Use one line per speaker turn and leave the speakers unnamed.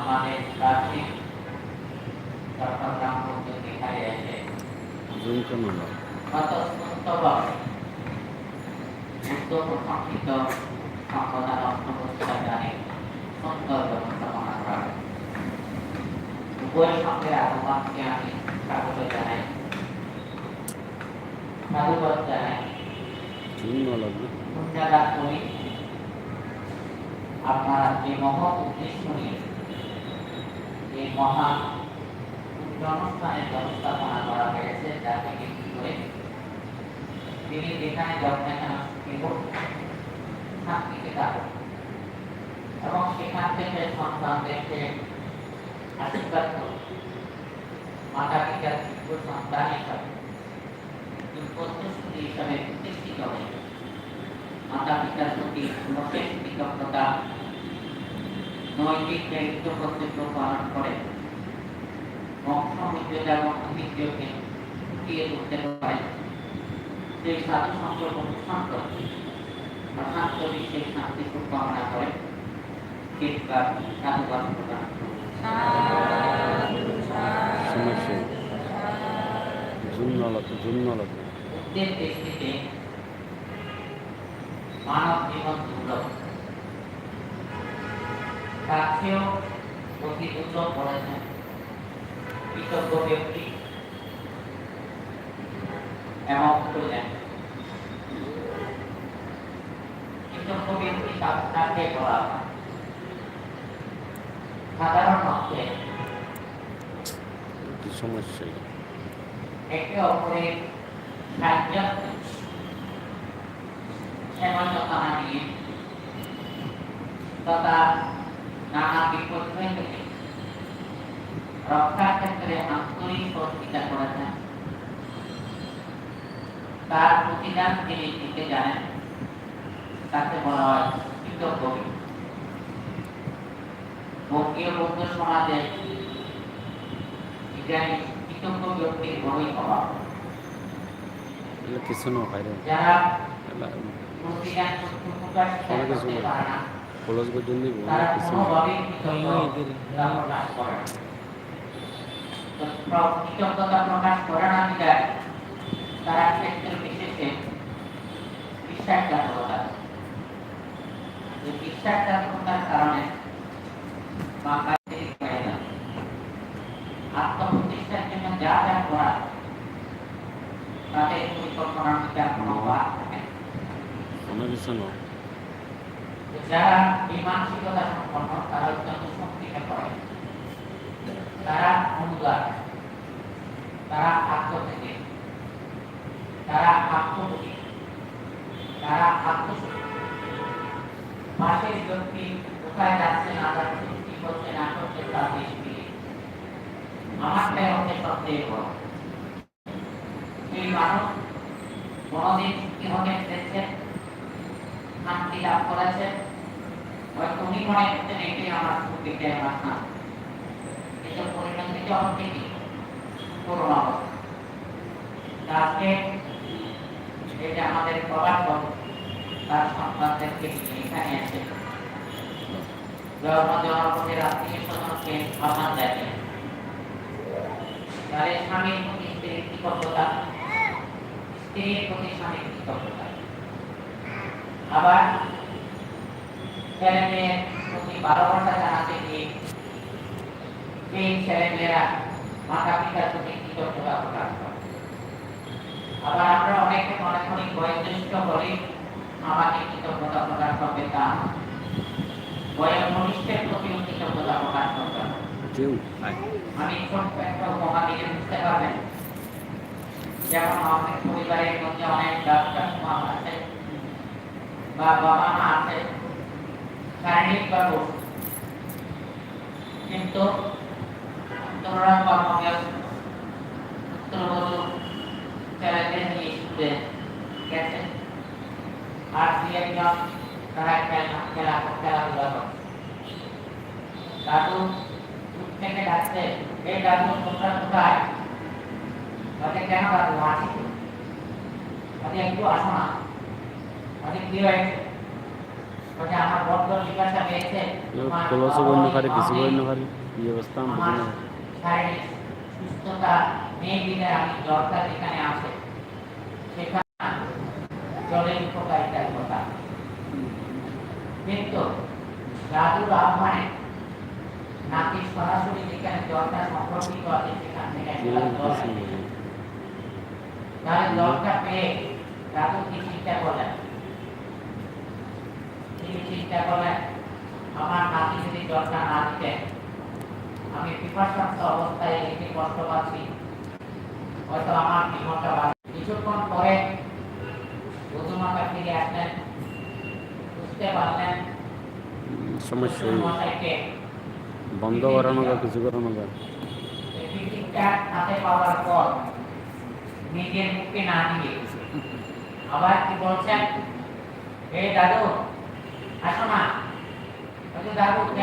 আমাদের প্রাচীন চট্টগ্রাম পর্যন্ত এখানে এসে প্রশংসিত সম্প্রদান অর্থব্যবস্থা সুন্দর ব্যবস্থাপনা করা। সঙ্গে আগমনকে আমি স্বাগত জানাই। সাধুবাদ জানাই।
জুম না লাগবে।
ধন্যবাদ করি। আপনারা যে মহৎ উদ্দেশ্য মহা অনুষ্ঠানের ব্যবস্থাপনা করা হয়েছে যাকে কেন্দ্র করে তিনি যেখানে থাকুন এবং সেখান থেকে সন্তানদেরকে আশীর্বাদ করুন মাতা পিতার যোগ্য সন্তান হিসাবে প্রতিশ্রুতি হিসাবে প্রতিষ্ঠিত হয়ে মাতা পিতার প্রতি কৃতজ্ঞতা নৈতিক দায়িত্ব কর্তব্য পালন করে। বংশ মর্যাদা এবং ঐতিহ্যকে ফুটিয়ে তুলতে পারে সেই সাধু অনুষ্ঠান করে। প্রশান্ত বিশ্বের শান্তি কামনা করে। চিৎকার সাধুবাদ প্রদান মানব জীবন দুর্লভ। তাকেও অতি দুর্লভ বলেছেন কৃতজ্ঞ ব্যক্তি। এবং করলেন কৃতজ্ঞ ব্যক্তি তাকে বলা সাধারণ অর্থে
সমস্যা।
একে অপরের সাহায্য তথা নানা বিপদ রক্ষার ক্ষেত্রে আন্তরিক সহযোগিতা করেছেন তার প্রতিদান তিনি দিতে জানেন। তাকে বলা হয় কৃতজ্ঞ। বঙ্গীয় বৌদ্ধ সমাজে কৃতজ্ঞ ব্যক্তির বড়ই অভাব।
কিছু না
যারা প্রতিদান প্রকাশ করতে পারে না।
কলেজ পর্যন্ত
প্রকাশ করে না। তো প্র- কৃতজ্ঞতা প্রকাশ করে না বিদায়। তারা ক্ষেত্র বিশেষে বিশ্বাসঘাতকতা এই বিশ্বাসঘাতকতার কারণে। আত্মপ্রতিষ্ঠার জন্য যা যা করা তাদের পরিকল্পনার মধ্যে কোনো থাকে যারা এই মানসিকতা সম্পন্ন তারা অত্যন্ত শক্তিকে করে তারা অনুদার তারা আত্মথেকে তারা আত্মপ্রতি তারা আত্মশক্তি পাশের ব্যক্তি কোথায় যাচ্ছে না যাচ্ছে, কি করছে না করছে তার নিষ্ক্রিয় আমারটাই হচ্ছে সবচেয়ে বড়। এই মানুষ কোনদিন কি হতে পেরেছে শান্তি লাভ করেছে? হয়তো উনি মনে করছেন এটাই আমার সুখ আমার শান্তি এসব পরিণতি যখন দেখি করোনা আজকে এই আমাদের প্রবাদ বাবু তার সন্তানদেরকে এখানে তাদের স্বামীর প্রতি স্ত্রীর কৃতজ্ঞতা। স্ত্রীর প্রতি স্বামীর কৃতজ্ঞতা। আবার ছেলে মেয়ের প্রতি ভালোবাসা জানাতে গিয়ে সেই ছেলে মেয়েরা মাতা পিতার প্রতি কৃতজ্ঞতা প্রকাশ করে। আবার আমরা অনেকে মনে করি বয়োজ্যেষ্ঠ হলে আমাকে কৃতজ্ঞতা প্রকাশ করবে তা বয়োজ্যেষ্ঠের প্রতিও কৃতজ্ঞতা প্রকাশ
আয়
আমি ছোট্ট একটা উপমা দিলে বুঝতে পারবেন যেমন আমাদের পরিবারের মধ্যে অনেক ডাক্তার মা আছে বা বাবা মা আছে। শারীরিক বা কিন্তু তরুণ কর্মকে পুত্রবধূ ছেলেদের নিয়ে স্কুলে গেছেন আর দুই একজন তারা খেলা খেলা খেলাধুলা করে দাদু দূর থেকে ডাকছে এই দাদু তোমরা কোথায় বলে কেন দাদু আছি তো বলে একটু আসো না বলে কি হয়েছে
খোলসও বন্য খারে কিছু বন্য খারে এই অবস্থা আমি বুঝি না
সুস্থতা নেই দিনে আমি জ্বরটা যেখানে আছে সেখানে জলের উপকারিতার কথা কিন্তু দাদুর আহ্বানে নাকি সরাসরি যেখানে জ্বরটা সম্পর্কিত আছে সেখান থেকে। তাহলে জ্বরটা পেয়ে দাদু কি চিন্তা করলেন? তিনি চিন্তা করলেন আমার নাতি যদি জ্বরটা না দিতেন আমি পিপাসার্থ অবস্থায় এতে কষ্ট পাচ্ছি হয়তো আমার জীবনটা বাঁচে কিছুক্ষণ পরে বধুমাতা ফিরে আসলেন বুঝতে পারলেন
সমস্যা। হয়ে গেছে।
মশাইকে
বন্ধ করানো যায় কিছু করানো যায়
টিকিটটা হাতে পাওয়ার পর নিজের মুখে না দিয়ে। আবার কি বলছেন? এই দাদু আসো না বলছে, দাদু কেন